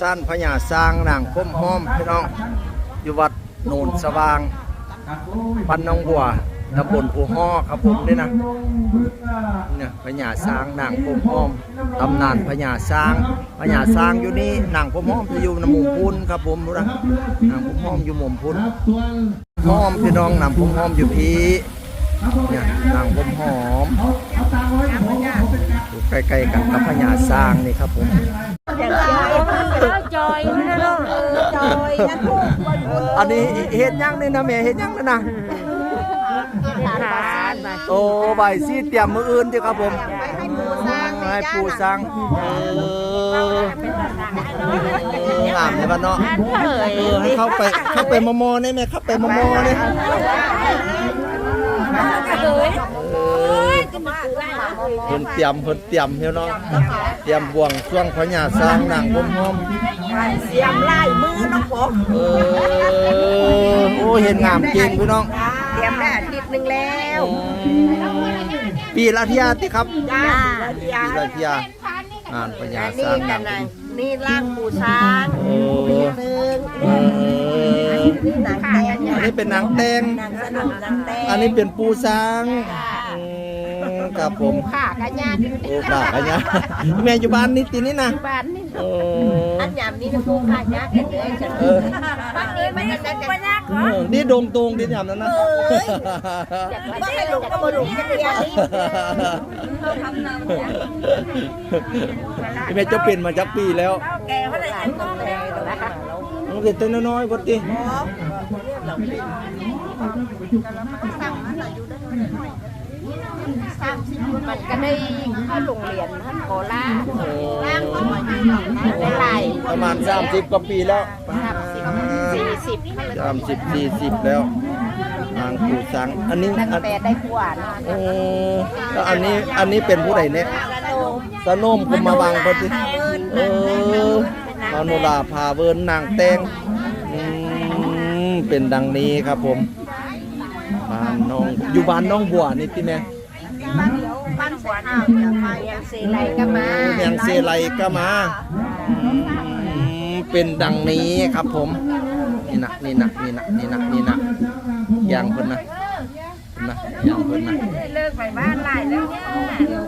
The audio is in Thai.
สั้นพญาสร้างนางก้มห้อมพี่น้องอยู่วัดโนนสว่างปันน้องบัวตำบลภูฮ้อครับผมนี่นะเนี่ยพญาสร้างนางก้มห้อมตำนานพญาสร้างพญาสร้างอยู่นี่นางก้มห้อมจะอยู่ในหมุมพุนครับผมรู้นะนางก้มห้อมอยู่หมุมพุนห้อมพี่น้องนางก้มห้อมอยู่พี่เนี่ยนางก้มหอม กล้ๆกันกับพญาสร้างนี่ครับผมจอยนะลูกจอยนะลูกอันนี้เฮ็ดหยังนี่นะแม่เฮ็ดหยังนั่นนะทานโอ้ใบซีเตรียมมืออื่นจ้ะครับผมให้ปูสร้างให้ปูสังเอองามเลยบ้านเนาะเฮ้ยเออให้เข้าไปเข้าไปมอมอนี่แม่เข้าไปมอมอนี่ เลยเออเพิ่นเตรียมเพิ่นเตรียมเฮียเนาะเตรียมบวงช่วงพญาสร้างนางพมหอมเสียมไล่มือน้องผมเออโอ้เห็นงามจริงพี่น้องเตรียมได้อาทิตย์หนึ่งแล้วอืมปีละเที่ยติครับจ้าปีละเที่ยงานพญาสนี่ร้างกันนางนะนี่ร่างปูช้างโอ้ปีนึงเออนี่หนังแตงอันนี้เป็นนางแตงหนังสนุกหนังแตงอันนี้เป็นปูสังอืม ครับผม ค่ะกันยาโอ้ปากอันเนี้ยแม่อยู่บ้านนี่ตีนี่นะบ้านนี่โอ้ อันยามนี้นะปูค่ะยากันเลยฉันเออบ้านนี้ไม่ได้กันกันยากเออนี่ดงตรงดินยำนั้นนะไม่ให้ลูกก็มาลูกกันเดียวนี้พี่แม่จะเป็นมาจักปีแล้วแกเขาเลยฉันต้องแกนะคะน้องเด็กเต้นน้อยๆพอดีมัน ก็ได้เข้าโรงเรียนท่านโคราชร่างก็มาอยู่ได้หลายประมาณ 30 กว่าปีแล้วสี่สิบ30 40แล้วนางปูสัง อันนี้ตั้งอันแต่ได้ผัวนะโอ้แล้วอันนี้อันนี้เป็นผู้ใดเนี่ยกระโดดสนมคุมมาบังพอดีเออมโนราพาเวินนางแตงอืมเป็นดังนี้ครับผมบ้า นน้องอยู่บ้านน้องบัวนี่ที่แม่บ้านผัวหน้าจะมายังสีไรก็มาเมียงเซไลก็มาอืมเป็นดังนี้ครับผม นี่นะนี่นะนี่นะนี่นะนี่นะอย่างเพิ่นนะเพิ่นนะอย่างเพิ่นนะ เลิกไปบ้านหลายแล้วเนี่ย